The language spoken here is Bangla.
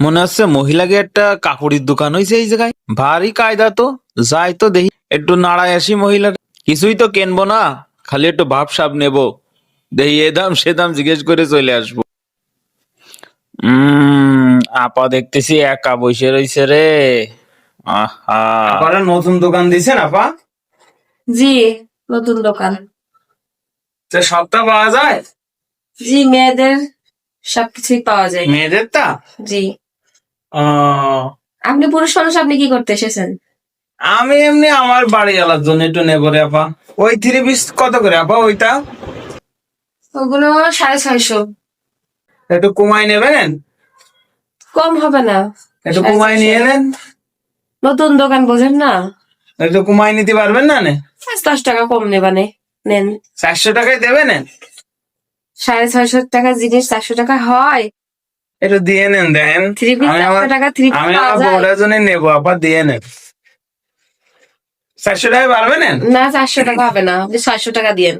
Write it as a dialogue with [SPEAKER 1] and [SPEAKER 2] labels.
[SPEAKER 1] মনে হচ্ছে মহিলাকে একটা কাপড়ের দোকান হয়েছে এই জায়গায়। ভারী কায়দা তো যাই তো দেখি। একটু নাড়ায় আসি মহিলা কিছুই তো কেনবো না খালি একটু ভাব সাপ নেব। দেখি এ দাম সে দাম জিজ্ঞেস করে চলে আসব। উম আপা দেখতেছি একা বসে রইছে রে। আহা। নতুন দোকান দিছেন আপা?
[SPEAKER 2] জি নতুন দোকান।
[SPEAKER 1] সে সপ্তাহ পাওয়া যায়?
[SPEAKER 2] জি মেয়েদের সবকিছুই পাওয়া যায়।
[SPEAKER 1] মেয়েদের তা
[SPEAKER 2] জি আপনি পুরুষ মানুষ আপনি কি করতে এসেছেন?
[SPEAKER 1] আমি এমনি আমার বাড়ি আলার জন্য একটু নেব রে আপা। ওই থ্রি পিস কত করে আপা ওইটা?
[SPEAKER 2] ওগুলো সাড়ে ছয়শো।
[SPEAKER 1] একটু কমাই নেবেন?
[SPEAKER 2] কম হবে না।
[SPEAKER 1] একটু কমাই নিয়ে নেন।
[SPEAKER 2] নতুন দোকান বোঝেন না?
[SPEAKER 1] একটু কমাই নিতে পারবেন না নে?
[SPEAKER 2] পাঁচ দশ টাকা কম নেবানে নেন।
[SPEAKER 1] চারশো টাকায় দেবেন
[SPEAKER 2] সাড়ে ছয়শো টাকা জিনিস চারশো টাকা হয়।
[SPEAKER 1] একটু দিয়ে নেন দেন।
[SPEAKER 2] থ্রি পিস চারশো টাকা থ্রি পিস
[SPEAKER 1] আমি আমার বউটার জন্য নেব আপা দিয়ে নেন। চারশো টাকায় পারবেন
[SPEAKER 2] না চারশো টাকা হবে না আপনি ছয়শো টাকা দিয়েন।